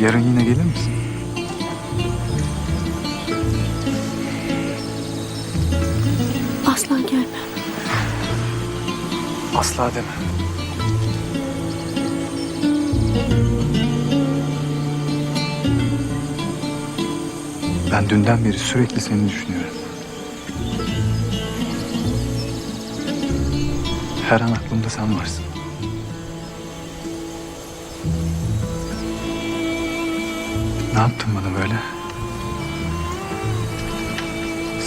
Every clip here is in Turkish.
Yarın yine gelir misin? Asla gelmem. Asla deme. Ben dünden beri sürekli seni düşünüyorum. Her an aklımda sen varsın. Ne yaptın bana böyle?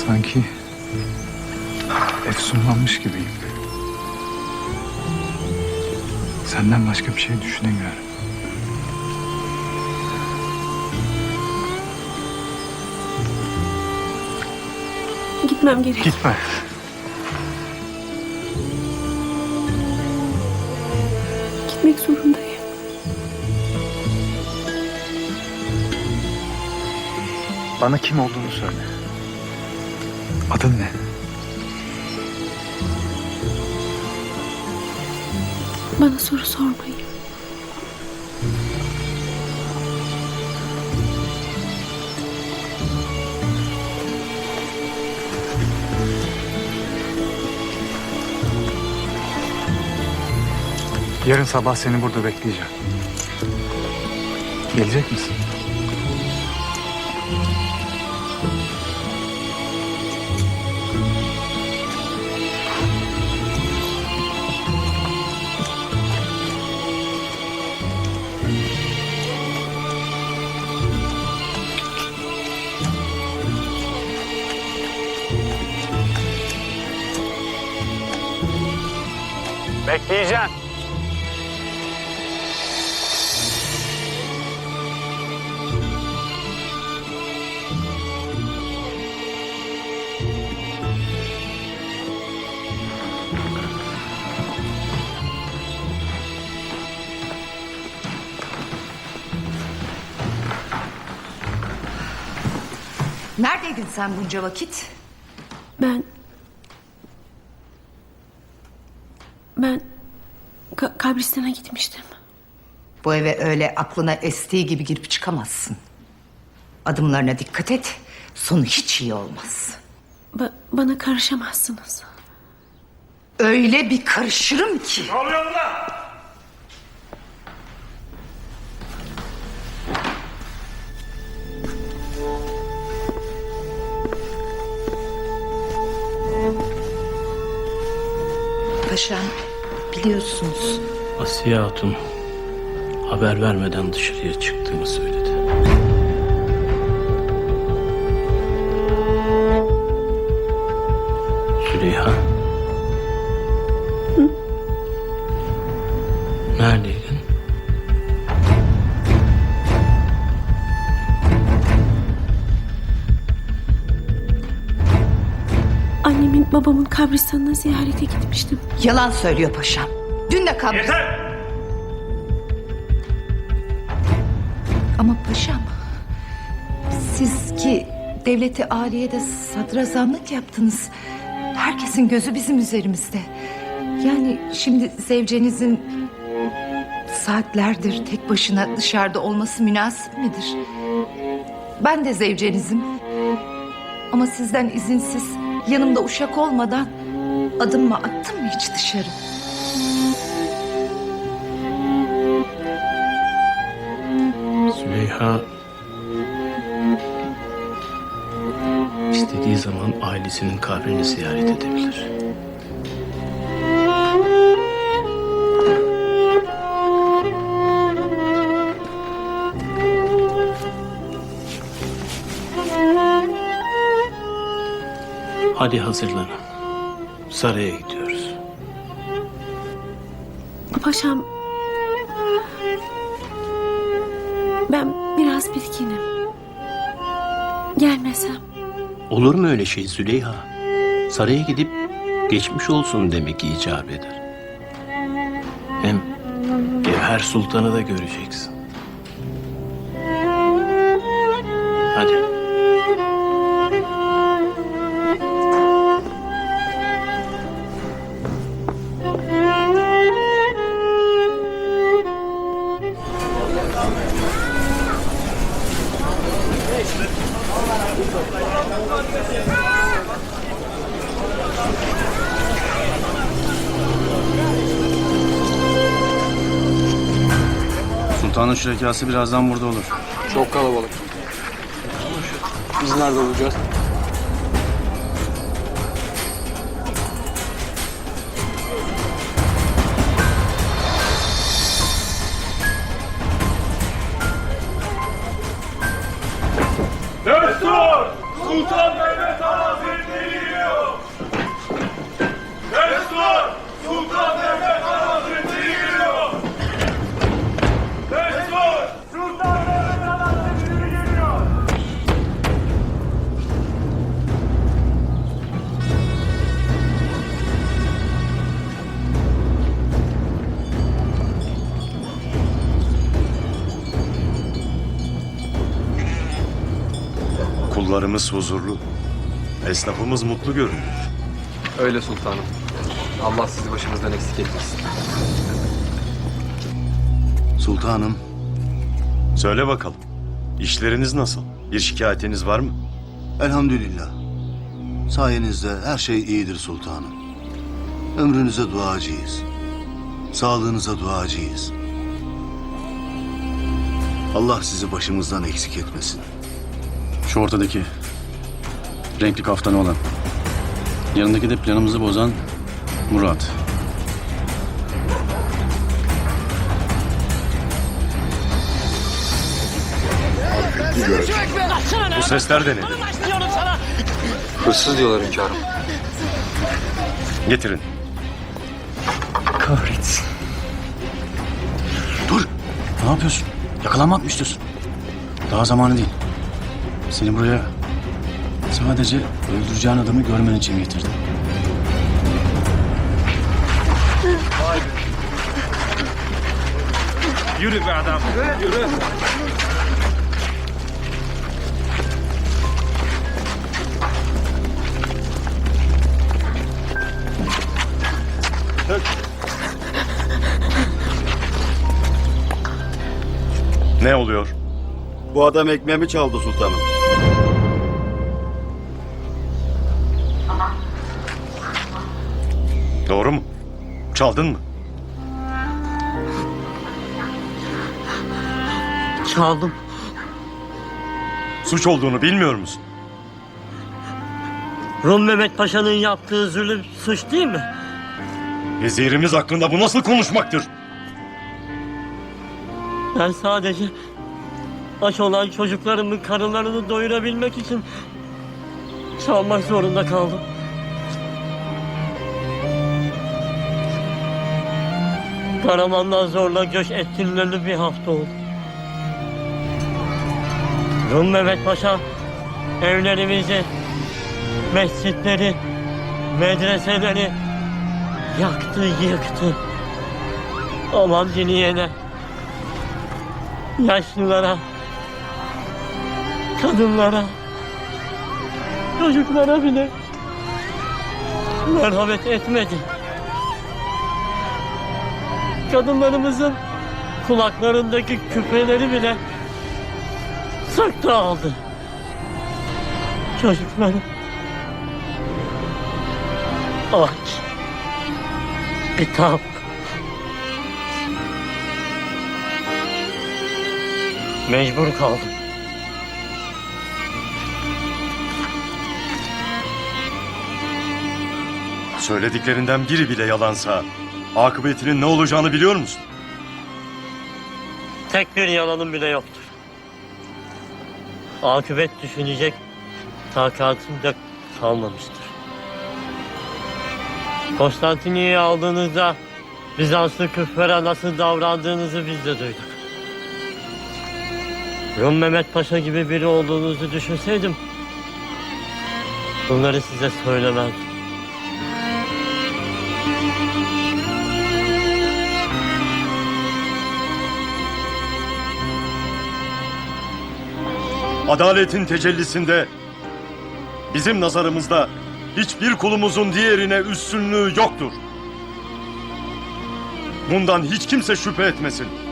Sanki efsunlanmış gibiyim. Senden başka bir şey düşünemiyorum. Gitmem gerek. Gitme. Gitmek zorundayım. Bana kim olduğunu söyle. Adın ne? Bana soru sormayın. Yarın sabah seni burada bekleyeceğim. Gelecek misin? Bekleyeceğim. Neredeydin sen bunca vakit? Ben... Ben ka- kabristana gitmiştim. Bu eve öyle aklına estiği gibi girip çıkamazsın. Adımlarına dikkat et. Sonu hiç iyi olmaz. Ba- bana karışamazsınız. Öyle bir karışırım ki. Paşam biliyorsunuz Asiye Hatun haber vermeden dışarıya çıktığını söyledi. Annemin babamın kabristanına ziyarete gitmiştim. yalan söylüyor paşam. Dün de kabri... Ama paşam siz ki devleti aliyede sadrazamlık yaptınız. Herkesin gözü bizim üzerimizde. Yani şimdi zevcenizin saatlerdir tek başına dışarıda olması münasip midir? Ben de zevcenizim. Ama sizden izinsiz yanımda uşak olmadan adımımı attım mı hiç dışarı? Züleyha istediği zaman ailesinin kabrini ziyaret edebilir. Hadi hazırlanın. Saraya gidiyoruz. Paşam... Ben biraz bitkinim. Gelmesem. Olur mu öyle şey Züleyha? Saraya gidip geçmiş olsun demek icap eder. Hem Gevher Sultan'ı da göreceksin. Hadi. Şürekası birazdan burada olur. Çok kalabalık. Biz nerede olacağız? Destur! Sultan Kullarımız huzurlu. Esnafımız mutlu görünüyor. Öyle sultanım. Allah sizi başımızdan eksik etmesin. Sultanım. Söyle bakalım. İşleriniz nasıl? Bir şikayetiniz var mı? Elhamdülillah. Sayenizde her şey iyidir sultanım. Ömrünüze duacıyız. Sağlığınıza duacıyız. Allah sizi başımızdan eksik etmesin. Şu ortadaki renkli kaftanı olan. Yanındaki de planımızı bozan Murat. Bu sesler de nedir? Hırsız diyorlar hünkârım. Getirin. Kahretsin. Dur! Ne yapıyorsun? Yakalanmak mı istiyorsun? Daha zamanı değil. Seni buraya sadece öldüreceğin adamı görmen için getirdim. Yürü be adam! Yürü! Ne oluyor? Bu adam ekmeğimi çaldı sultanım. Doğru mu? Çaldın mı? Çaldım. Suç olduğunu bilmiyor musun? Rum Mehmet Paşa'nın yaptığı zulüm suç değil mi? Vezirimiz hakkında bu nasıl konuşmaktır? Ben sadece aç olan çocuklarımın karınlarını doyurabilmek için çalmak zorunda kaldım. Karaman'dan zorla göç ettirileli bir hafta oldu. Rum Mehmet Paşa evlerimizi, mescitleri, medreseleri yaktı, yıktı. Aman dinleyene, yaşlılara, kadınlara, çocuklara bile merhamet etmedi. Kadınlarımızın kulaklarındaki küpeleri bile söktü aldı. Çocukları aç, bitap, mecbur kaldım. Söylediklerinden biri bile yalansa akıbetinin ne olacağını biliyor musun? Tek bir yalanım bile yoktur. Akıbet düşünecek takatim de kalmamıştır. Konstantiniye'yi aldığınızda Bizanslı küfere nasıl davrandığınızı biz de duyduk. Rum Mehmet Paşa gibi biri olduğunuzu düşünseydim bunları size söylemezdim. Adaletin tecellisinde bizim nazarımızda hiçbir kulumuzun diğerine üstünlüğü yoktur. Bundan hiç kimse şüphe etmesin.